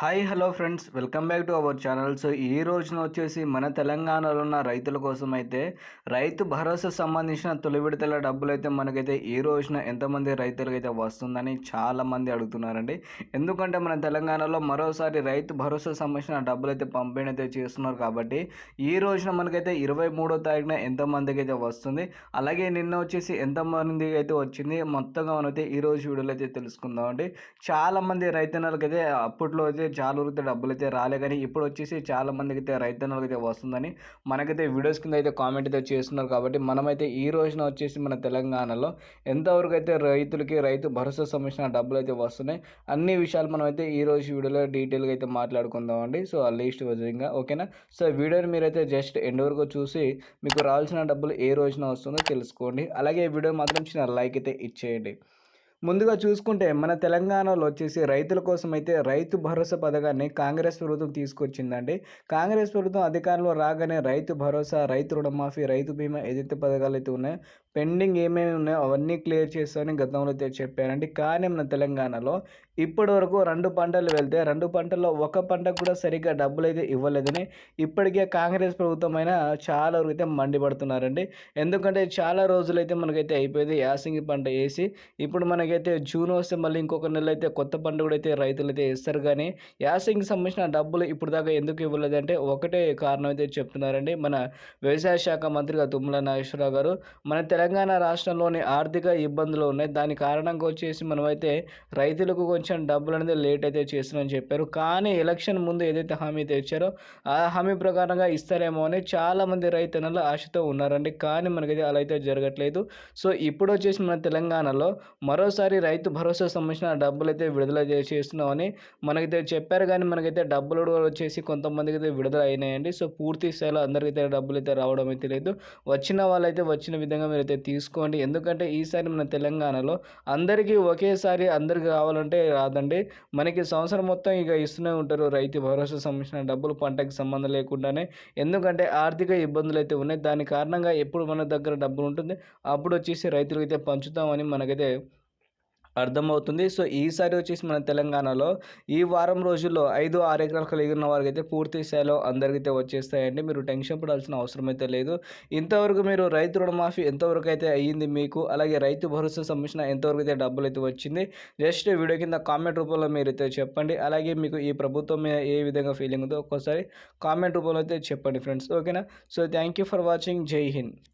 Hi hello friends. Welcome back to our channel. So ఈ రోజున వచ్చేసి మన తెలంగాణలో ఉన్న రైతుల కోసం అయితే రైతు భరోసా సంబంధించిన తొలి విడతల డబ్బులు అయితే మనకైతే ఈ రోజున ఎంతమంది రైతులకైతే అయితే వస్తుందని చాలామంది అడుగుతున్నారండి. ఎందుకంటే మన తెలంగాణలో మరోసారి రైతు భరోసా సంబంధించిన డబ్బులు అయితే పంపిణీ అయితే చేస్తున్నారు కాబట్టి ఈ రోజున మనకైతే ఇరవై మూడో తారీఖున ఎంతమందికి అయితే వస్తుంది. అలాగే నిన్న వచ్చేసి ఎంతమందికి అయితే వచ్చింది మొత్తంగా మనైతే ఈ రోజు వీడియోలో అయితే తెలుసుకుందామండి. చాలామంది రైతన్నలకైతే అప్పట్లో అయితే చాలా వరకు డబ్బులు అయితే రాలే కానీ ఇప్పుడు వచ్చేసి చాలా మందికి అయితే రైతన్నలకు అయితే వస్తుందని మనకైతే వీడియోస్ కింద అయితే కామెంట్ అయితే చేస్తున్నారు కాబట్టి మనమైతే ఈ రోజున వచ్చేసి మన తెలంగాణలో ఎంతవరకు అయితే రైతులకి రైతు భరోసా సంబంధించిన డబ్బులు అయితే వస్తున్నాయి అన్ని విషయాలు మనం అయితే ఈ రోజు వీడియోలో డీటెయిల్గా అయితే మాట్లాడుకుందాం అండి సో ఆ లీస్ట్ విధంగా ఓకేనా? సో వీడియోని మీరైతే జస్ట్ ఎండ్ వరకు చూసి మీకు రావాల్సిన డబ్బులు ఏ రోజున వస్తుందో తెలుసుకోండి. అలాగే ఈ వీడియో మాత్రం చిన్న లైక్ అయితే ఇచ్చేయండి. ముందుగా చూసుకుంటే మన తెలంగాణలో వచ్చేసి రైతుల కోసం అయితే రైతు భరోసా పథకాన్ని కాంగ్రెస్ ప్రభుత్వం తీసుకొచ్చిందండి. కాంగ్రెస్ ప్రభుత్వం అధికారంలో రాగానే రైతు భరోసా రైతు రుణమాఫీ రైతు బీమా ఏదైతే పథకాలు అయితే ఉన్నాయో పెండింగ్ ఏమేమి ఉన్నాయో అవన్నీ క్లియర్ చేస్తామని గతంలో అయితే చెప్పారండి. కానీ మన తెలంగాణలో ఇప్పటి వరకు రెండు పంటలు వెళ్తే రెండు పంటల్లో ఒక పంటకు కూడా సరిగ్గా డబ్బులు అయితే ఇవ్వలేదని ఇప్పటికే కాంగ్రెస్ ప్రభుత్వం అయినా చాలా వరకు అయితే మండిపడుతున్నారండి. ఎందుకంటే చాలా రోజులైతే మనకైతే అయిపోయింది యాసింగి పంట వేసి ఇప్పుడు మనకైతే జూన్ వస్తే మళ్ళీ ఇంకొక నెల అయితే కొత్త పంట కూడా అయితే రైతులు అయితే ఇస్తారు కానీ యాసింగ్కి సంబంధించిన డబ్బులు ఇప్పుడు దాకా ఎందుకు ఇవ్వలేదంటే ఒకటే కారణం అయితే చెప్తున్నారండి. మన వ్యవసాయ శాఖ మంత్రిగా తుమ్మల నాగేశ్వరరావు గారు మన తెలంగాణ రాష్ట్రంలోని ఆర్థిక ఇబ్బందులు ఉన్నాయి. దాని కారణంగా వచ్చేసి మనమైతే రైతులకు కొంచెం డబ్బులు అనేది లేట్ అయితే చేస్తున్నామని చెప్పారు. కానీ ఎలక్షన్ ముందు ఏదైతే హామీ తెచ్చారో ఆ హామీ ప్రకారంగా ఇస్తారేమో అని చాలామంది రైతన్నలు ఆశతో ఉన్నారండి. కానీ మనకైతే అలా అయితే జరగట్లేదు. సో ఇప్పుడు వచ్చేసి మన తెలంగాణలో మరోసారి రైతు భరోసా సంబంధించిన డబ్బులు అయితే విడుదల చేస్తున్నామని మనకైతే చెప్పారు. కానీ మనకైతే డబ్బులు కూడా వచ్చేసి కొంతమందికి అయితే విడుదల అయినాయండి సో పూర్తి స్థాయిలో అందరికైతే డబ్బులు అయితే రావడం అయితే లేదు. వచ్చిన వాళ్ళైతే వచ్చిన విధంగా మీరు అయితే తీసుకోండి. ఎందుకంటే ఈసారి మన తెలంగాణలో అందరికీ ఒకేసారి అందరికి రావాలంటే రాదండి. మనకి సంవత్సరం మొత్తం ఇక ఇస్తూనే ఉంటారు రైతు భరోసా సంబంధించిన డబ్బులు పంటకి సంబంధం లేకుండానే. ఎందుకంటే ఆర్థిక ఇబ్బందులు అయితే ఉన్నాయి. దాని కారణంగా ఎప్పుడు మన దగ్గర డబ్బులు ఉంటుంది అప్పుడు వచ్చేసి రైతులకైతే అయితే పంచుతామని మనకైతే అర్థమవుతుంది. సో ఈసారి వచ్చేసి మన తెలంగాణలో ఈ వారం రోజుల్లో ఐదు ఆరు ఎకరాలు కలిగి ఉన్న వారికి అయితే పూర్తి స్థాయిలో అందరికైతే వచ్చేస్తాయండి. మీరు టెన్షన్ పడాల్సిన అవసరం అయితే లేదు. ఇంతవరకు మీరు రైతు రుణమాఫీ ఎంతవరకు అయితే అయ్యింది మీకు అలాగే రైతు భరోసా సంబంధించిన ఎంతవరకు అయితే డబ్బులు అయితే వచ్చింది జస్ట్ వీడియో కింద కామెంట్ రూపంలో మీరు అయితే చెప్పండి. అలాగే మీకు ఈ ప్రభుత్వం మీద ఏ విధంగా ఫీలింగ్ ఉందో ఒక్కోసారి కామెంట్ రూపంలో అయితే చెప్పండి ఫ్రెండ్స్. ఓకేనా? So thank you for watching. Jai Hind.